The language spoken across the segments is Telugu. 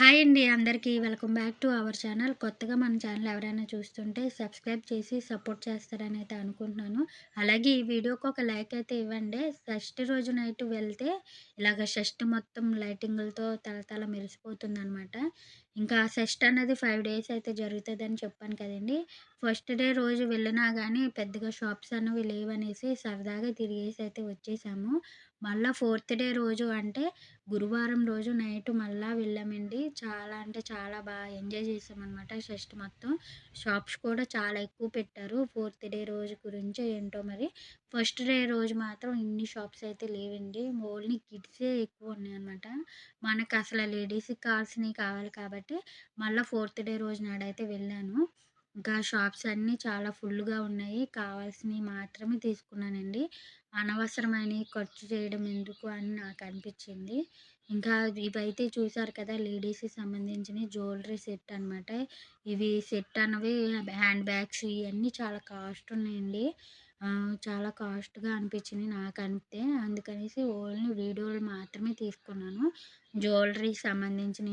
హాయ్ అండి అందరికీ. Welcome back to our channel. కొత్తగా మన ఛానల్ ఎవరైనా చూస్తుంటే సబ్స్క్రైబ్ చేసి సపోర్ట్ చేస్తారని అయితే అనుకుంటున్నాను. అలాగే ఈ వీడియోకి ఒక లైక్ అయితే ఇవ్వండి. షష్టి రోజు నైట్ వెళ్తే ఇలాగ షష్టి మొత్తం లైటింగ్లతో తలతల మెరిసిపోతుంది అనమాట ఇంకా షష్టి అనేది ఫైవ్ డేస్ అయితే జరుగుతుందని చెప్పాను కదండి. ఫస్ట్ డే రోజు వెళ్ళినా కానీ పెద్దగా షాప్స్ అనేవి లేవనేసి సరదాగా తిరిగేసి అయితే వచ్చేసాము. మళ్ళీ ఫోర్త్ డే రోజు అంటే గురువారం రోజు నైట్ మళ్ళీ వెళ్ళామండి. చాలా అంటే చాలా బాగా ఎంజాయ్ చేసామన్నమాట షష్ఠి మొత్తం. షాప్స్ కూడా చాలా ఎక్కువ పెట్టారు. ఫోర్త్ డే రోజు గురించి ఏంటో మరి. ఫస్ట్ డే రోజు మాత్రం ఇన్ని షాప్స్ అయితే లేవండి. ఓన్లీ కిడ్సే ఎక్కువ ఉన్నాయన్నమాట. మనకు అసలు లేడీస్కి కావాల్సినవి కావాలి కాబట్టి మళ్ళీ ఫోర్త్ డే రోజు నాడైతే వెళ్ళాను. ఇంకా షాప్స్ అన్నీ చాలా ఫుల్గా ఉన్నాయి. కావాల్సినవి మాత్రమే తీసుకున్నానండి. అనవసరమైనవి ఖర్చు చేయడం ఎందుకు అని నాకు అనిపించింది. ఇంకా ఇవైతే చూసారు కదా లేడీస్కి సంబంధించిన జ్యువెలరీ సెట్ అనమాట ఇవి సెట్ అన్నవి హ్యాండ్ బ్యాగ్స్ ఇవన్నీ చాలా కాస్ట్ ఉన్నాయండి. చాలా కాస్ట్గా అనిపించింది నాకు అంతే. అందుకనేసి ఓన్లీ వీడియోలు మాత్రమే తీసుకున్నాను. జ్యువెలరీకి సంబంధించిన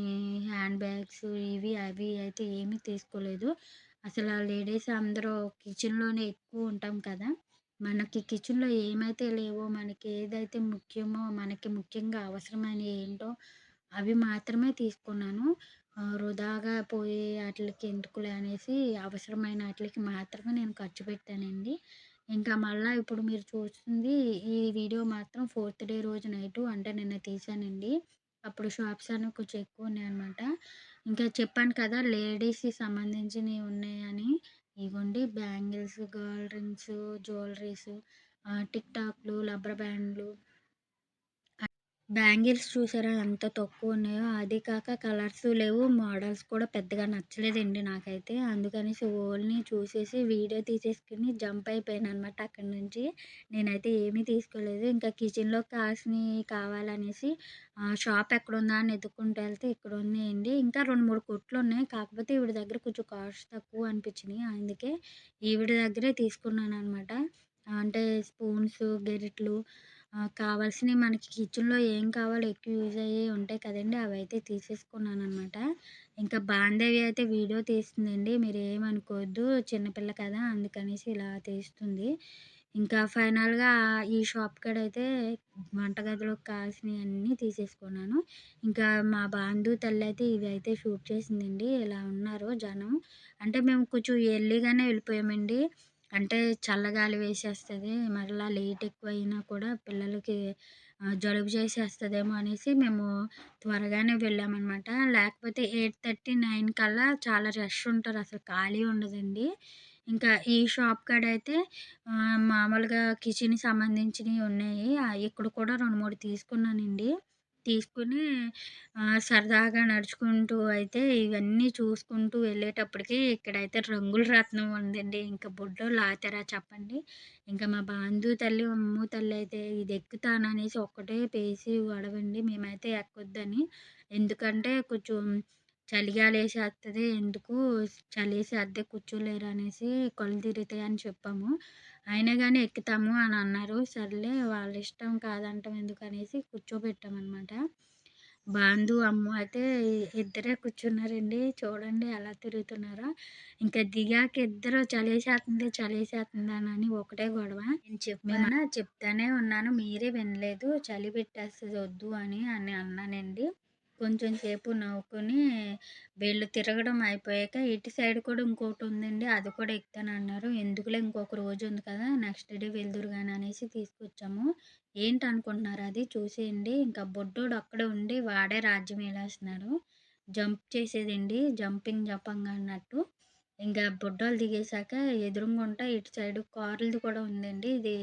హ్యాండ్ బ్యాగ్స్ ఇవి అవి అయితే ఏమీ తీసుకోలేదు. అసలు లేడీస్ అందరూ కిచెన్లోనే ఎక్కువ ఉంటాం కదా! మనకి కిచెన్లో ఏమైతే లేవో మనకి ఏదైతే ముఖ్యమో మనకి ముఖ్యంగా అవసరమైన ఏంటో అవి మాత్రమే తీసుకున్నాను. వృధాగా పోయే వాటికి ఎందుకులే అనేసి అవసరమైన వాటికి మాత్రమే నేను ఖర్చు పెట్టానండి. ఇంకా మళ్ళీ ఇప్పుడు మీరు చూస్తుంది ఈ వీడియో మాత్రం ఫోర్త్ డే రోజు నైటు అంటే నిన్న తీసానండి. అప్పుడు షాప్స్ అనేవి కొంచెం ఎక్కువ ఉన్నాయి అనమాట ఇంకా చెప్పాను కదా లేడీస్కి సంబంధించినవి ఉన్నాయని ఇగోండి bangles gold rings jewelleries tick టాక్లు రబ్బర్ బ్యాండ్లు బ్యాంగిల్స్ చూసారా? ఎంత తక్కువ ఉన్నాయో. అది కాక కలర్స్ లేవు. మోడల్స్ కూడా పెద్దగా నచ్చలేదండి నాకైతే. అందుకనేసి ఓల్ని చూసేసి వీడియో తీసేసుకుని జంప్ అయిపోయాను అనమాట అక్కడి నుంచి. నేనైతే ఏమీ తీసుకోలేదు. ఇంకా కిచెన్లో కావాల్సినవి కావాలనేసి షాప్ ఎక్కడ ఉందా అని ఎత్తుక్కుంటూ వెళ్తే ఇక్కడ ఉన్నాయండి. ఇంకా రెండు మూడు కొట్లు ఉన్నాయి. కాకపోతే ఈవిడ దగ్గర కొంచెం కాస్ట్ తక్కువ అనిపించినాయి. అందుకే ఈవిడ దగ్గరే తీసుకున్నాను అనమాట అంటే స్పూన్స్ గెరిట్లు కావాల్సినవి మనకి కిచెన్లో ఏం కావాలో ఎక్కువ యూజ్ అయ్యేవి ఉంటాయి కదండి అవి అయితే తీసేసుకున్నాను అనమాట ఇంకా బాంధవి అయితే వీడియో తీస్తుందండి మీరు ఏమనుకోవద్దు చిన్నపిల్ల కదా అందుకనేసి ఇలా తీస్తుంది. ఇంకా ఫైనల్గా ఈ షాప్ కాడ అయితే వంటగదిలోకి కావాల్సినవి అన్నీ తీసేసుకున్నాను. ఇంకా మా బాంధు తల్లి అయితే ఇవి అయితే షూట్ చేసిందండి ఇలా ఉన్నారు జనం. అంటే మేము కొంచెం ఎర్లీగానే వెళ్ళిపోయామండి. అంటే చల్లగాలి వేసేస్తుంది మరలా లేట్ ఎక్కువ అయినా కూడా పిల్లలకి జలుబు చేసేస్తుందేమో అనేసి మేము త్వరగానే వెళ్ళామన్నమాట. లేకపోతే ఎయిట్ థర్టీ నైన్ కల్లా చాలా రష్ ఉంటారు అసలు ఖాళీ ఉండదండి. ఇంకా ఈ షాప్ కాడ అయితే మామూలుగా కిచెన్కి సంబంధించినవి ఉన్నాయి. ఇక్కడ కూడా రెండు మూడు తీసుకున్నానండి. తీసుకుని సరదాగా నడుచుకుంటూ అయితే ఇవన్నీ చూసుకుంటూ వెళ్ళేటప్పటికి ఇక్కడైతే రంగుల రత్నం ఉందండి. ఇంకా బొడ్డో లాతరా చెప్పండి. ఇంకా మా బాంధు తల్లి అమ్ము తల్లి అయితే ఇది ఎక్కుతాననేసి ఒక్కటే పేసి అడవండి మేమైతే ఎక్కొద్దని. ఎందుకంటే కొంచెం చలిగాలి వేసేస్తుంది ఎందుకు చలిసి అద్దె కూర్చోలేరు అనేసి కొలు తిరుగుతాయి అని చెప్పాము. అయినా కానీ ఎక్కుతాము అని అన్నారు. సర్లే వాళ్ళ ఇష్టం కాదంటాం ఎందుకు అనేసి కూర్చోబెట్టామన్నమాట. బాంధు అమ్మ అయితే ఇద్దరే కూర్చున్నారండి. చూడండి ఎలా తిరుగుతున్నారో. ఇంకా దిగాక ఇద్దరు చలేసేస్తుంది చలేసేస్తుంది అని ఒకటే గొడవ. నేను చెప్పాను? చెప్తానే ఉన్నాను. మీరే వినలేదు. చలి పెట్టేస్తుంది వద్దు అని అని అన్నానండి. కొంచెం సేపు నవ్వుకుని వీళ్ళు తిరగడం అయిపోయాక ఇటు సైడ్ కూడా ఇంకోటి ఉందండి. అది కూడా ఎక్కుతాను అన్నారు ఎందుకులే ఇంకొక రోజు ఉంది కదా నెక్స్ట్ డే వెళ్దురు కానీ అనేసి తీసుకొచ్చాము. ఏంటి అనుకుంటున్నారు అది? చూసేయండి. ఇంకా బొడ్డోడు అక్కడే ఉండి వాడే రాజ్యం వేలేస్తున్నాడు జంప్ చేసేదండి. జంపింగ్ జపంగా అన్నట్టు. ఇంకా బుడ్డోలు దిగేసాక ఎదురుగుంట ఇటు సైడ్ కార్లది కూడా ఉందండి. ఇది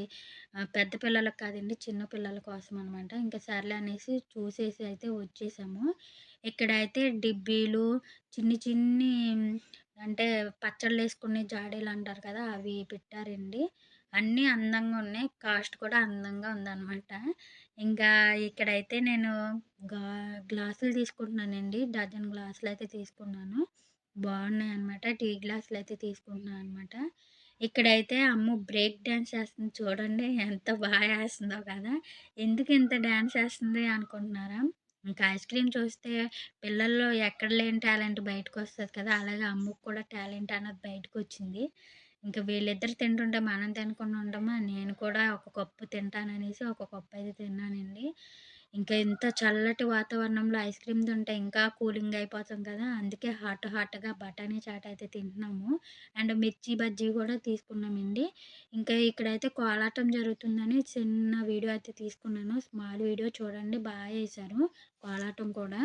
పెద్ద పిల్లలకు కాదండి చిన్న పిల్లల కోసం అనమాట ఇంకా సర్లే అనేసి చూసేసి అయితే వచ్చేసాము. ఇక్కడ అయితే డిబ్బీలు చిన్ని చిన్ని అంటే పచ్చళ్ళు వేసుకునే జాడీలు అంటారు కదా అవి పెట్టారండి. అన్నీ అందంగా ఉన్నాయి. కాస్ట్ కూడా అందంగా ఉందన్నమాట. ఇంకా ఇక్కడైతే నేను గ్లాసులు తీసుకుంటున్నానండి. డజన్ గ్లాసులు అయితే తీసుకున్నాను. బాగున్నాయి అనమాట టీ గ్లాసులు అయితే తీసుకుంటున్నాను అనమాట ఇక్కడైతే అమ్మ బ్రేక్ డ్యాన్స్ చేస్తుంది చూడండి ఎంత బాగా వేస్తుందో కదా ఎందుకు ఇంత డ్యాన్స్ వేస్తుంది అనుకుంటున్నారా ఇంకా ఐస్ క్రీమ్ చూస్తే పిల్లల్లో ఎక్కడ లేని టాలెంట్ బయటకొస్తది కదా! అలాగే అమ్మకు కూడా టాలెంట్ అన్నది బయటకొచ్చింది. ఇంకా వీళ్ళిద్దరు తింటుంటే మనం తినకుండా ఉండమా? నేను కూడా ఒక కప్పు తింటాననేసి ఒక కప్పయితే తిన్నానండి. ఇంకా ఇంత చల్లటి వాతావరణంలో ఐస్ క్రీమ్ తింటే ఇంకా కూలింగ్ అయిపోతాం కదా! అందుకే హాట్ హాట్‌గా బఠానీ చాట్ అయితే తింటున్నాము. అండ్ మిర్చి బజ్జీ కూడా తీసుకున్నామండి. ఇంకా ఇక్కడైతే కోలాటం జరుగుతుందని చిన్న వీడియో అయితే తీసుకున్నాను. స్మాల్ వీడియో చూడండి బాగా వేశారు కోలాటం కూడా.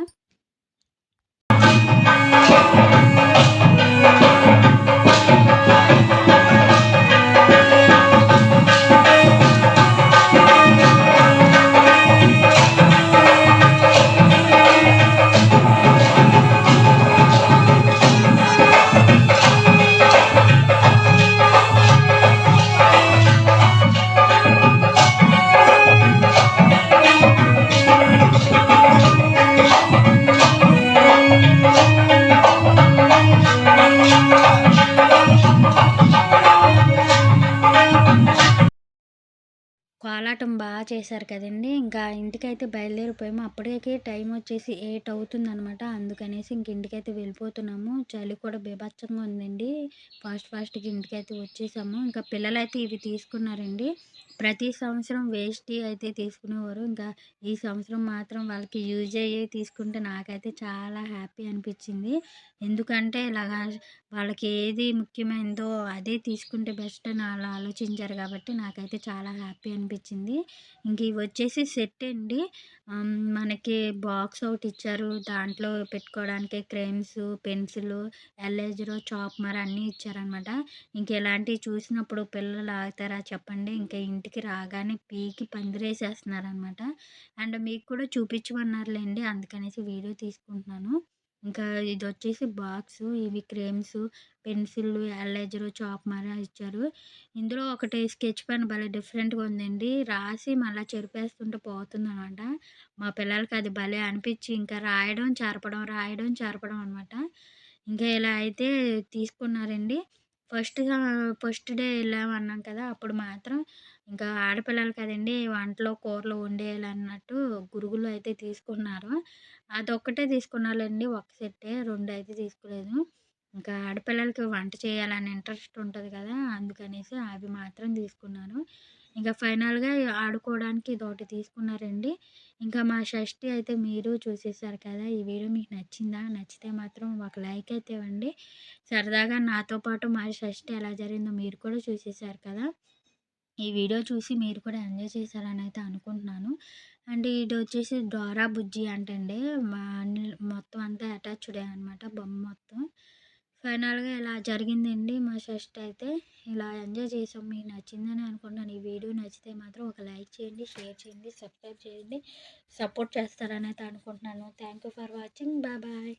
చేశారు కదండీ! ఇంకా ఇంటికైతే బయలుదేరిపోయాము. అప్పటికే టైం వచ్చేసి ఎయిట్ అవుతుందనమాట. అందుకనేసి ఇంక ఇంటికైతే వెళ్ళిపోతున్నాము. చలి కూడా బీభత్సంగా ఉందండి. ఫాస్ట్ ఫాస్ట్‌గా ఇంటికైతే వచ్చేసాము. ఇంకా పిల్లలైతే ఇవి తీసుకున్నారండి. ప్రతి సంవత్సరం వేస్టీ అయితే తీసుకునేవారు. ఇంకా ఈ సంవత్సరం మాత్రం వాళ్ళకి యూజ్ అయ్యే తీసుకుంటే నాకైతే చాలా హ్యాపీ అనిపించింది ఎందుకంటే ఇలాగా వాళ్ళకి ఏది ముఖ్యమైనదో అదే తీసుకుంటే బెస్ట్ అని అలా ఆలోచించారు కాబట్టి నాకైతే చాలా హ్యాపీ అనిపించింది ఇంక వచ్చేసి సెట్ అండి. మనకి బాక్స్ ఒకటి ఇచ్చారు. దాంట్లో పెట్టుకోవడానికి క్రేమ్స్ పెన్సిల్ ఎరేజరు, చాప్మర్ అన్నీ ఇచ్చారనమాట. ఇంక ఇలాంటివి చూసినప్పుడు పిల్లలు ఆగుతారా చెప్పండి. ఇంకా ఇంటికి రాగానే పీకి పందిరేసేస్తున్నారనమాట. అండ్ మీకు కూడా చూపించమన్నారులేండి అందుకనేసి వీడియో తీసుకుంటున్నాను. ఇంకా ఇది వచ్చేసి బాక్సు. ఇవి క్రేమ్స్ పెన్సిళ్ళు పెన్సిల్లు, చాప్ మరీ ఇచ్చారు. ఇందులో ఒకటి స్కెచ్ పెన్ భలే డిఫరెంట్‌గా ఉందండి. రాసి మళ్ళీ చెరిపేస్తుంటే పోతుందనమాట. మా పిల్లలకి అది భలే అనిపించి ఇంకా రాయడం, చెరపడం, రాయడం, చెరపడం అనమాట. ఇంకా ఇలా అయితే తీసుకున్నారండి. ఫస్ట్‌గా ఫస్ట్ డే వెళ్ళామన్నాం కదా! అప్పుడు మాత్రం ఇంకా ఆడపిల్లలు కదండీ! వంటలో కూరలు వండేయాలన్నట్టు గురుగులు అయితే తీసుకున్నారు. అదొక్కటే తీసుకున్నారండి ఒక సెట్టే. రెండు అయితే తీసుకోలేదు. ఇంకా ఆడపిల్లలకి వంట చేయాలని ఇంట్రెస్ట్ ఉంటుంది కదా! అందుకనేసి అవి మాత్రం తీసుకున్నాను. ఇంకా ఫైనల్‌గా ఆడుకోవడానికి ఇదొకటి తీసుకున్నారండి. ఇంకా మా షష్టి అయితే మీరు చూసేసారు కదా! ఈ వీడియో మీకు నచ్చిందా? నచ్చితే మాత్రం ఒక లైక్ అయితే ఇవ్వండి. సరదాగా నాతో పాటు మా షష్టి ఎలా జరిగిందో మీరు కూడా చూసేసారు కదా! ఈ వీడియో చూసి మీరు కూడా ఎంజాయ్ చేశారని అయితే అనుకుంటున్నాను. అండ్ ఇదొచ్చేసి డోరా బుజ్జి అంటండి. మా మొత్తం అంతా అటాచ్‌డే అనమాట బొమ్మ మొత్తం. ఫైనల్‌గా ఇలా జరిగిందండి మా షష్ఠి అయితే. ఇలా ఎంజాయ్ చేసాం. మీకు నచ్చిందని అనుకుంటున్నాను. ఈ వీడియో నచ్చితే మాత్రం ఒక లైక్ చేయండి, షేర్ చేయండి, సబ్స్క్రైబ్ చేయండి. సపోర్ట్ చేస్తారని అయితే అనుకుంటున్నాను. Thank you for watching. Bye bye.